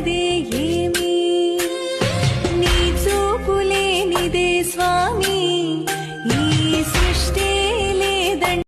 கதையே